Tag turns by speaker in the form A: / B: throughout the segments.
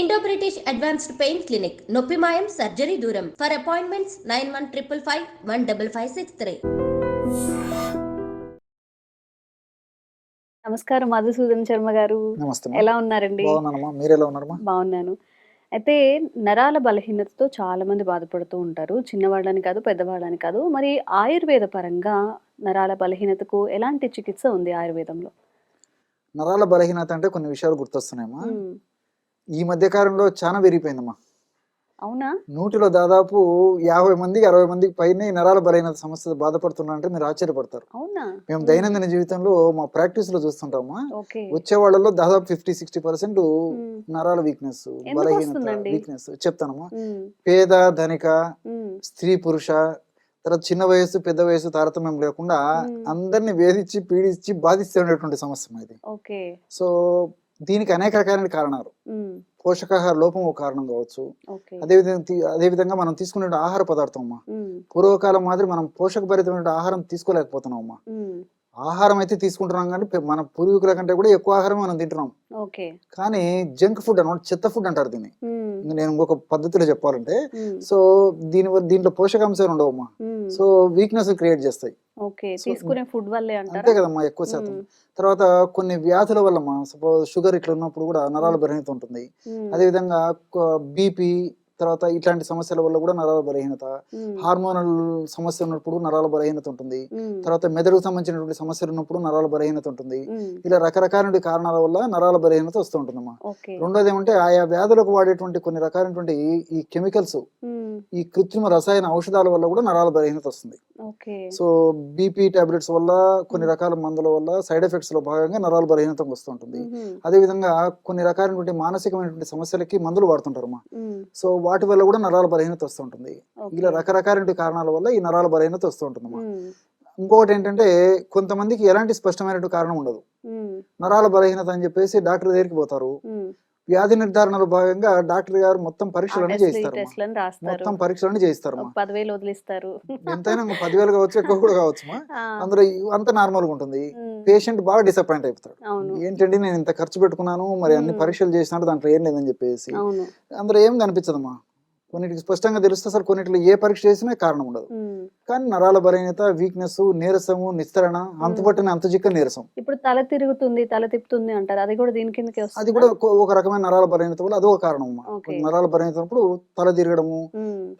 A: Indo British advanced pain clinic నొప్పి మాయం surgery దూరం for appointments nine one triple five one double five six three
B: నమస్కారం మధుసూదన్ శర్మ గారు.
C: నమస్తే
B: ఎలా ఉన్నారండి?
C: బాగున్నానమ్మా. మీరు ఎలా ఉన్నారమ్మా?
B: బాగున్నాను. అయితే నరాల బలహీనతతో చాలా మంది బాధపడుతూ ఉంటారు. చిన్నవాళ్ళని కాదు పెద్దవాళ్ళని కాదు. మరి ఆయుర్వేద పరంగా నరాల బలహీనతకు ఎలాంటి చికిత్స ఉంది ఆయుర్వేదంలో?
C: నరాల బలహీనత అంటే కొన్ని విషయాలు గుర్తొస్తున్నాయమ్మా. ఈ మధ్య కాలంలో చాలా పెరిగిపోయిందమ్మా
B: అవునా?
C: నూటిలో దాదాపు యాభై మందికి అరవై మందికి పైన నరాల బలహీనత సమస్య బాధపడుతున్నారంటే మీరు ఆశ్చర్యపడతారు.
B: అవునా?
C: మేము దైనందిన జీవితంలో మా ప్రాక్టీస్లో చూస్తుంటామా వచ్చే వాళ్ళలో దాదాపు ఫిఫ్టీ సిక్స్టీ పర్సెంట్ నరాల వీక్నెస్ బలహీనత? వీక్నెస్ చెప్తానమ్మా. పేద ధనిక స్త్రీ పురుష తర్వాత చిన్న వయసు పెద్ద వయసు తారతమ్యం లేకుండా. అందరిని వేధించి పీడించి బాధిస్తున్నటువంటి సమస్య ఇది సో దీనికి అనేక రకాలైన కారణాలు. పోషకాహార లోపం ఒక కారణం కావచ్చు. అదేవిధంగా అదేవిధంగా మనం తీసుకునే ఆహార పదార్థం అమ్మా. పూర్వకాలం మాదిరి మనం పోషకభరితమైన ఆహారం తీసుకోలేకపోతున్నాం అమ్మా. ఆహారం అయితే తీసుకుంటున్నాం కానీ మన పూర్వీకుల కంటే కూడా ఎక్కువ ఆహారం మనం తింటున్నాం. కానీ జంక్ ఫుడ్ అనమాట చెత్త ఫుడ్ అంటారు దీన్ని. నేను ఇంకొక పద్ధతిలో చెప్పాలంటే సో దీని దీంట్లో పోషకాంశాలు ఉండవమ్మా. సో వీక్నెస్ క్రియేట్ చేస్తాయి.
B: తీసుకునే ఫుడ్ వల్లే
C: అంతే కదమ్మా ఎక్కువ శాతం. తర్వాత కొన్ని వ్యాధుల వల్ల సపోజ్ షుగర్ ఇట్లా ఉన్నప్పుడు కూడా నరాల బలహీనత ఉంటుంది. అదేవిధంగా బీపీ తర్వాత ఇట్లాంటి సమస్యల వల్ల కూడా నరాల బలహీనత హార్మోనల్ సమస్య ఉన్నప్పుడు నరాల బలహీనత ఉంటుంది. తర్వాత మెదడుకు సంబంధించినటువంటి సమస్యలు ఉన్నప్పుడు నరాల బలహీనత ఉంటుంది. ఇలా రకరకాల కారణాల వల్ల నరాల బలహీనత వస్తూ ఉంటుందమ్మా. రెండోది ఏమంటే ఆయా వ్యాధులకు వాడేటువంటి కొన్ని రకాలైనటువంటి ఈ కెమికల్స్ ఈ కృత్రిమ రసాయన ఔషధాల వల్ల కూడా నరాల బలహీనత వస్తుంది. సో బీపీ టాబ్లెట్స్ వల్ల కొన్ని రకాల మందుల వల్ల సైడ్ ఎఫెక్ట్స్లో భాగంగా నరాల బలహీనత వస్తుంటుంది
B: ఉహుం,
C: అదేవిధంగా కొన్ని రకాలైనటువంటి మానసికమైనటువంటి సమస్యలకి మందులు వాడుతుంటారు సో వాటి వల్ల కూడా నరాల బలహీనత వస్తుంటుంది. ఇలా రకరకాల కారణాల వల్ల ఈ నరాల బలహీనత వస్తూ ఉంటుందమ్మా
B: ఉమ్,
C: ఇంకొకటి ఏంటంటే కొంతమందికి ఎలాంటి స్పష్టమైనటువంటి కారణం ఉండదు. నరాల బలహీనత అని చెప్పేసి డాక్టర్ దగ్గరికి పోతారు. వ్యాధి నిర్ధారణలో భాగంగా డాక్టర్ గారు మొత్తం
B: టెస్ట్లను రాస్తారు.
C: మొత్తం
B: పదివేలు వదిలిస్తారు.
C: ఎంతైనా పదివేలు కావచ్చు ఎక్కువ కూడా కావచ్చుమా?
B: ఆ,
C: అందులో అంత నార్మల్గా ఉంటుంది.
B: ఉమ్,
C: పేషెంట్ బాగా డిసప్పాయింట్ అయిపోతాడు. ఏంటండి నేను ఇంత ఖర్చు పెట్టుకున్నాను మరి అన్ని. పరీక్షలు చేసినాడు దాంట్లో ఏం లేదని చెప్పేసి. అందులో ఏం కనిపించదమ్మా? కొన్నిటికి స్పష్టంగా తెలుస్తే అసలు కొన్నిటిలో ఏ పరీక్ష చేసినా కారణం ఉండదు. కానీ నరాల బలహీనత వీక్నెస్ నీరసము నిస్తరణ అంతుపట్టిన అంతుజిక్క నీరసం.
B: ఇప్పుడు తల తిరుగుతుంది తల తిప్పుతుంది అంటారు. అది కూడా దీని కిందకి
C: అది కూడా ఒక- రకమైన నరాల బలహీనత వల్ల అదొక కారణం. నరాల బలహీనత ఉన్నప్పుడు తల తిరగడము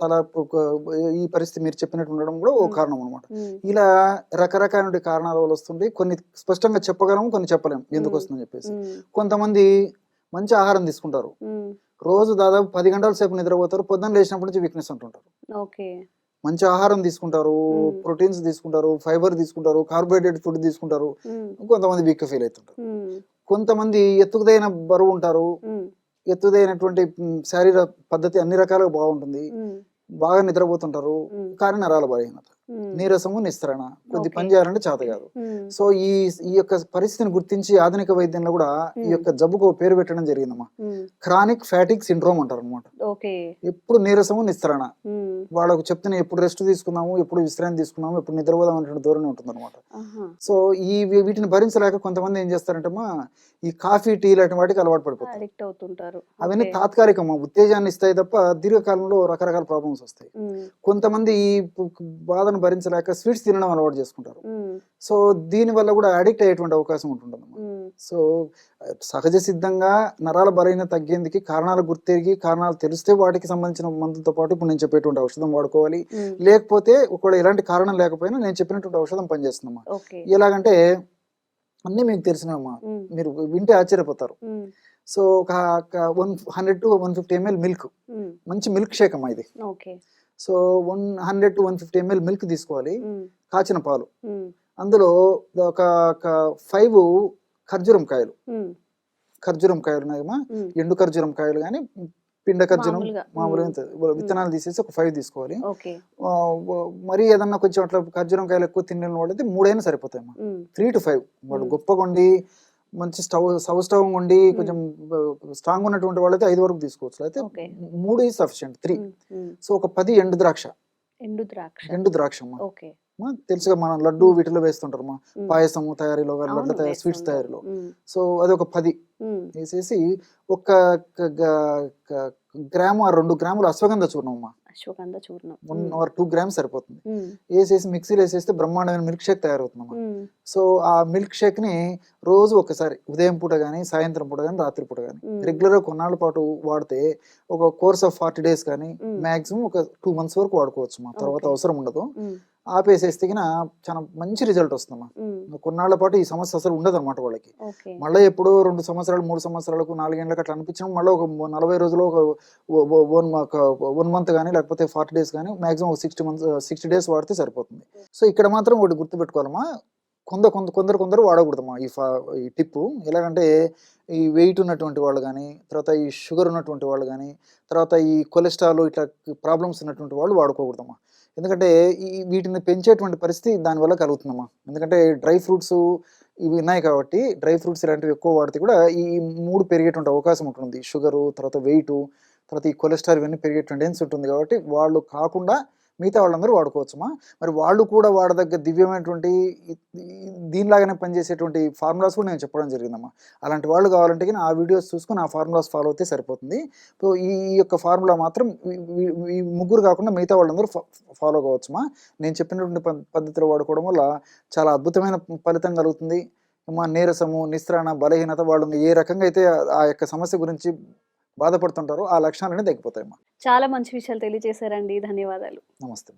C: తల ఈ పరిస్థితి మీరు చెప్పినట్టు ఉండడం కూడా ఒక. కారణం అనమాట ఇలా రకరకాల కారణాల వల్ల వస్తుంది కొన్ని స్పష్టంగా చెప్పగలము కొన్ని చెప్పలేము. ఎందుకు. వస్తుందని చెప్పేసి. కొంతమంది మంచి ఆహారం తీసుకుంటారు. రోజు దాదాపు పది గంటల సేపు నిద్రపోతారు పొద్దున్న లేచినప్పటి నుంచి వీక్నెస్ అంటుంటారు.
B: ఓకే.
C: మంచి ఆహారం తీసుకుంటారు. ప్రోటీన్స్ తీసుకుంటారు ఫైబర్ తీసుకుంటారు కార్బోహైడ్రేట్ ఫుడ్ తీసుకుంటారు కొంతమంది వీక్ ఫీల్ అవుతుంటారు. కొంతమంది ఎత్తుకుదైన బరువు ఉంటారు ఎత్తుదైనటువంటి శారీర పద్ధతి అన్ని రకాలుగా బాగుంటుంది బాగా నిద్రపోతుంటారు కానీ నరాల బలహీనత. నీరసము నిస్తరణ. కొద్ది. పని చేయాలంటే చేత కాదు. సో ఈ ఈ యొక్క పరిస్థితిని గుర్తించి ఆధునిక వైద్యంలో కూడా ఈ. యొక్క జబ్బుకు పేరు పెట్టడం జరిగిందమ్మా. క్రానిక్ ఫ్యాటిక్ సిండ్రోమ్ అంటారు అనమాట ఎప్పుడు నీరసము నిస్తరణ. వాళ్ళకు చెప్తున్న ఎప్పుడు రెస్ట్ తీసుకుందాము ఎప్పుడు విశ్రాంతి తీసుకుందాము ఎప్పుడు నిద్రపోదాం అనే ధోరణి ఉంటుంది అనమాట సో ఈ వీటిని భరించలేక కొంతమంది ఏం చేస్తారంటే అమ్మా ఈ కాఫీ టీ లాంటి వాటికి అలవాటు పడిపోతారు. అవన్నీ. తాత్కాలికమ్మా. ఉత్తేజాన్ని ఇస్తాయి తప్ప దీర్ఘకాలంలో రకరకాల ప్రాబ్లమ్స్ వస్తాయి. కొంతమంది ఈ పు- బాధను భరించలేక స్వీట్స్ తినడం అలవాటు చేసుకుంటారు. సో దీని వల్ల కూడా అడిక్ట్ అయ్యేటువంటి అవకాశం
B: ఉమ్,
C: సో సహజ సిద్ధంగా నరాల బలహీన తగ్గేందుకు కారణాలు గుర్తెరిగి కారణాలు తెలిస్తే వాటికి సంబంధించిన మందులతో పాటు ఇప్పుడు నేను చెప్పేటువంటి ఔషధం వాడుకోవాలి. లేకపోతే ఒకవేళ ఎలాంటి కారణం లేకపోయినా నేను చెప్పినటువంటి ఔషధం పనిచేస్తుందమ్మా. ఎలాగంటే అన్నీ మీకు తెలిసినమ్మా మీరు వింటే ఆశ్చర్యపోతారు. సో ఒక one hundred to one fifty ML milk. మంచి మిల్క్ షేక్ అమ్మా ఇది. So one hundred to one fifty ML milk తీసుకోవాలి. కాచిన పాలు. అందులో ఒక ఫైవ్ ఖర్జూరం కాయలు. ఖర్జూరం కాయలు ఉన్నాయమ్మా ఎండు ఖర్జూరం కాయలు కానీ పిండ ఖర్జూరం
B: మామూలుగా,
C: విత్తనాలు తీసేసి ఒక ఫైవ్ తీసుకోవాలి. మరీ ఏదన్నా కొంచెం అట్లా ఖర్జూరం కాయలు ఎక్కువ తిన్న వాడితే మూడైనా సరిపోతాయమ్మా. Three two five. వాళ్ళు. గొప్పగా ఉండి మంచి స్టవ్ సౌ స్టవ్ ఉండి కొంచెం స్ట్రాంగ్ ఉన్నటువంటి వాళ్ళైతే ఐదు వరకు తీసుకోవచ్చు. అయితే. మూడు ఈజ్ సఫిషియంట్ త్రీ. సో ఒక పది ఎండు ద్రాక్ష.
B: ఎండు ద్రాక్ష.
C: ఎండు ద్రాక్ష అమ్మా.
B: ఓకే.
C: మా తెలుసుగా మన లడ్డు వీటిలో వేస్తుంటారు మా
B: ఉమ్.
C: పాయసము తయారీలో లడ్డు తయారీ స్వీట్స్. తయారీలో. సో అది ఒక పది. వేసేసి ఒక గ్రాము ఆ రెండు గ్రాములు అశ్వగంధ చూర్ణం అమ్మా.
B: అశ్వగంధ చూర్ణం.
C: వన్ ఆర్ టూ గ్రామ్స్ సరిపోతుంది. వేసేసి మిక్సీలో వేసేస్తే బ్రహ్మాండమైన మిల్క్ షేక్ తయారవుతుందమ్మా. సో ఆ మిల్క్ షేక్ని రోజు ఒకసారి ఉదయం పూట కానీ సాయంత్రం పూట కానీ రాత్రి పూట కానీ
B: మ్మ్.
C: రెగ్యులర్గా కొన్నాళ్ళ పాటు వాడితే ఒక కోర్స్ ఆఫ్ ఫార్టీ డేస్ కానీ. మాక్సిమం ఒక టూ మంత్స్ వరకు వాడుకోవచ్చు మా తర్వాత. అవసరం ఉండదు. ఆపేసేస్తే చాలా మంచి రిజల్ట్ వస్తుందమ్మా.
B: ఉమ్,
C: కొన్నాళ్ళ పాటు ఈ సమస్య అసలు ఉండదు అనమాట వాళ్ళకి మళ్ళీ ఎప్పుడో రెండు సంవత్సరాలు మూడు సంవత్సరాలకు నాలుగేళ్ళకి అట్లా అనిపించడం మళ్ళీ ఒక నలభై రోజులు ఒక వన్ వన్ మంత్ కానీ లేకపోతే ఫార్టీ డేస్ కానీ మాక్సిమం ఒక సిక్స్టీ మంత్స్ సిక్స్టీ డేస్ వాడితే సరిపోతుంది. సో ఇక్కడ మాత్రం ఒకటి గుర్తుపెట్టుకోవాలమ్మా. కొందరు కొంత కొందరు కొందరు వాడకూడదమ్మా ఈ ఫా ఈ టిప్పు. ఎలాగంటే ఈ వెయిట్ ఉన్నటువంటి వాళ్ళు కానీ తర్వాత ఈ షుగర్ ఉన్నటువంటి వాళ్ళు కానీ తర్వాత ఈ కొలెస్ట్రాల్ ఇట్లా ప్రాబ్లమ్స్ ఉన్నటువంటి వాళ్ళు వాడుకోకూడదమ్మా. ఎందుకంటే ఈ వీటిని పెంచేటువంటి పరిస్థితి దానివల్ల కలుగుతుందమ్మా. ఎందుకంటే డ్రై ఫ్రూట్స్ ఇవి ఉన్నాయి కాబట్టి డ్రై ఫ్రూట్స్ ఇలాంటివి ఎక్కువ వాడితే కూడా ఈ మూడు పెరిగేటువంటి అవకాశం ఉంటుంది. షుగరు తర్వాత వెయిట్ తర్వాత ఈ కొలెస్ట్రాల్ ఇవన్నీ పెరిగే టెండెన్సీ ఉంటుంది కాబట్టి వాళ్ళు కాకుండా మిగతా వాళ్ళందరూ వాడుకోవచ్చుమా? మరి వాళ్ళు కూడా వాడదగ్గ దివ్యమైనటువంటి దీనిలాగానే పనిచేసేటువంటి ఫార్ములాస్ కూడా నేను చెప్పడం జరిగిందమ్మా. అలాంటి వాళ్ళు కావాలంటే ఆ వీడియోస్ చూసుకుని ఆ ఫార్ములాస్ ఫాలో అయితే సరిపోతుంది. సో ఈ యొక్క ఫార్ములా మాత్రం ఈ- ముగ్గురు కాకుండా మిగతా వాళ్ళందరూ ఫాలో కావచ్చుమా? నేను చెప్పినటువంటి పద్ధతిలో వాడుకోవడం వల్ల చాలా అద్భుతమైన ఫలితం కలుగుతుంది. మా నీరసము నిస్త్రాణ బలహీనత వాళ్ళు ఏ రకంగా అయితే ఆ యొక్క సమస్య గురించి బాధపడుతుంటారో ఆ లక్షణాలన్నీ తగ్గిపోతాయమ్మా
B: చాలా మంచి విషయాలు తెలియజేశారండి. ధన్యవాదాలు.
C: నమస్తే.